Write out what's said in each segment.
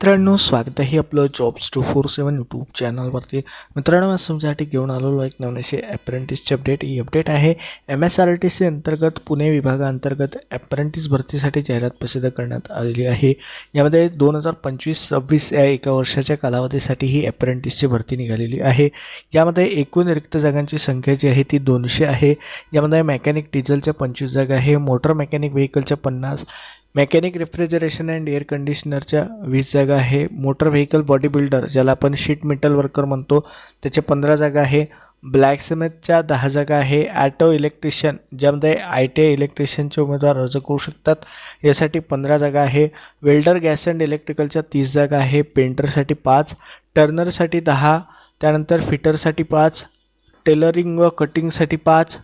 मित्रांनो स्वागत आहे आपलं jobs two four seven YouTube चॅनलवरती मित्रांनो समजासाठी तुमच्यासाठी घेऊन आलेलो एक नवीन अशी अप्रेंटिसची अपडेट ही अपडेट आहे M S R T C अंतर्गत पुणे विभागाअंतर्गत ॲप्रेंटिस भरतीसाठी जाहिरात प्रसिद्ध करण्यात आलेली आहे. यामध्ये दोन हजार पंचवीस सव्वीस या एका वर्षाच्या कालावधीसाठी ही ॲप्रेंटिसची भरती निघालेली आहे. यामध्ये एकूण रिक्त जागांची संख्या जी आहे ती दोनशे आहे. यामध्ये मेकॅनिक डिझेलच्या पंचवीस जागा आहे. मोटर मेकॅनिक व्हेकलच्या पन्नास मेकॅनिक रेफ्रिजरेशन अँड एअर कंडिशनरच्या वीस जागा आहे. मोटर व्हेकल बॉडी बिल्डर ज्याला आपण शीट मेटल वर्कर म्हणतो त्याचे पंधरा जागा आहे. ब्लॅकस्मिथच्या दहा जागा आहे. ॲटो इलेक्ट्रिशियन ज्यामध्ये आय टी आय इलेक्ट्रिशियनचे उमेदवार अर्ज करू शकतात यासाठी पंधरा जागा आहे. वेल्डर गॅस अँड इलेक्ट्रिकलच्या तीस जागा आहे. पेंटरसाठी पाच टर्नरसाठी दहा त्यानंतर फिटरसाठी पाच टेलरिंग व कटिंगसाठी पाच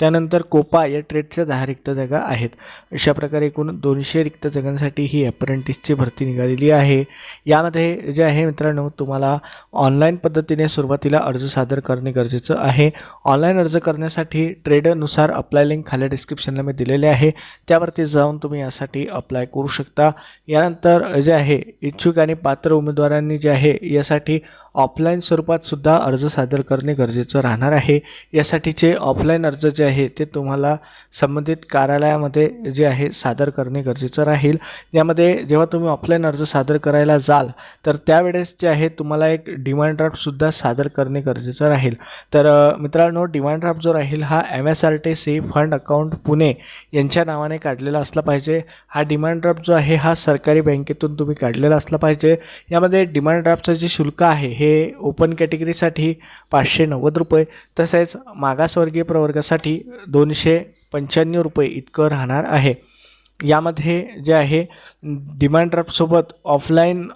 त्यानंतर कोपा या ट्रेडच्या दहा रिक्त जागा आहेत. अशा प्रकारे एकूण दोनशे रिक्त जागांसाठी ही अप्रेंटिसची भरती निघालेली आहे. यामध्ये जे आहे मित्रांनो तुम्हाला ऑनलाईन पद्धतीने सुरुवातीला अर्ज सादर करणे गरजेचं आहे. ऑनलाईन अर्ज करण्यासाठी ट्रेडनुसार अप्लाय लिंक खाली डिस्क्रिप्शनला मी दिलेले आहे. त्यावरती जाऊन तुम्ही यासाठी अप्लाय करू शकता. यानंतर जे आहे इच्छुक आणि पात्र उमेदवारांनी जे आहे यासाठी ऑफलाईन स्वरूपात सुद्धा अर्ज सादर करणे गरजेचं राहणार आहे. यासाठीचे ऑफलाईन अर्ज जे आहे ते तुम्हाला संबंधित कार्यालयामध्ये जे आहे सादर करणे गरजेचं राहील. यामध्ये जेव्हा तुम्ही ऑफलाईन अर्ज सादर करायला जाल तर त्यावेळेस जे आहे तुम्हाला एक डिमांड ड्राफ्टसुद्धा सादर करणे गरजेचं राहील. तर मित्रांनो डिमांड ड्राफ्ट जो राहील हा M S R T C fund account Pune यांच्या नावाने काढलेला असला पाहिजे. हा डिमांड ड्राफ्ट जो आहे हा सरकारी बँकेतून तुम्ही काढलेला असला पाहिजे. यामध्ये डिमांड ड्राफ्टचं जे शुल्क आहे हे ओपन कॅटेगरीसाठी पाचशे नव्वद रुपये तसेच मागासवर्गीय प्रवर्गासाठी दोनशे पंच्याण्णव रुपये इतकं राहणार आहे. यामध्ये जे आहे डिमांड ड्राफ्टसोबत ऑफलाईन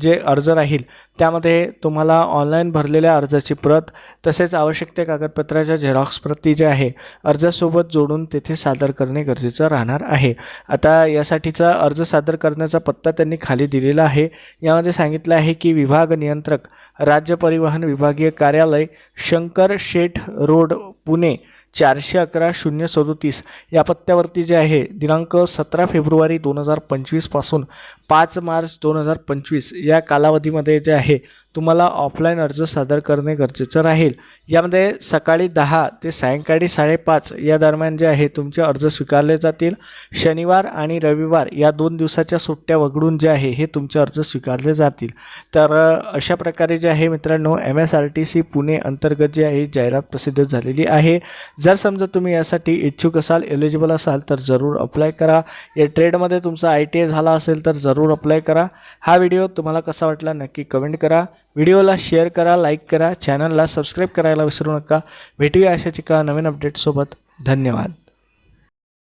जे अर्ज राहील त्यामध्ये तुम्हाला ऑनलाईन भरलेल्या अर्जाची प्रत तसेच आवश्यक त्या कागदपत्राच्या झेरॉक्स प्रती जे आहे अर्जासोबत जोडून तेथे सादर करणे गरजेचं राहणार आहे. आता यासाठीचा अर्ज सादर करण्याचा पत्ता त्यांनी खाली दिलेला आहे. यामध्ये सांगितलं आहे की विभाग नियंत्रक राज्य परिवहन विभागीय कार्यालय शंकर शेठ रोड पुणे चारशे अकरा शून्य सदोतीस या पत्त्यावरती जे आहे दिनांक सतरा फेब्रुवारी दोन हजार पंचवीसपासून पाच मार्च दोन हजार पंचवीस या कालावधीमध्ये जे आहे तुम्हाला ऑफलाईन अर्ज सादर करणे गरजेचं राहील. यामध्ये सकाळी दहा ते सायंकाळी साडेपाच या दरम्यान जे आहे तुमचे अर्ज स्वीकारले जातील. शनिवार आणि रविवार या दोन दिवसाच्या सुट्ट्या वगळून जे आहे हे तुमचे अर्ज स्वीकारले जातील. तर अशा प्रकारे जे आहे मित्रांनो M S R T C Pune अंतर्गत जे आहे जाहिरात प्रसिद्ध झालेली आहे. जर समजा तुम्ही यासाठी इच्छुक असाल एलिजिबल असाल तर जरूर अप्लाय करा. या ट्रेडमध्ये तुमचा आय टी आय झाला असेल तर जरूर अप्लाय करा. हा व्हिडिओ तुम्हाला कसा वाटला नक्की कमेंट करा. व्हिडिओला शेअर करा लाईक करा चॅनलला सबस्क्राईब करायला विसरू नका. भेटूया अशाच एका नवीन अपडेटसोबत. धन्यवाद.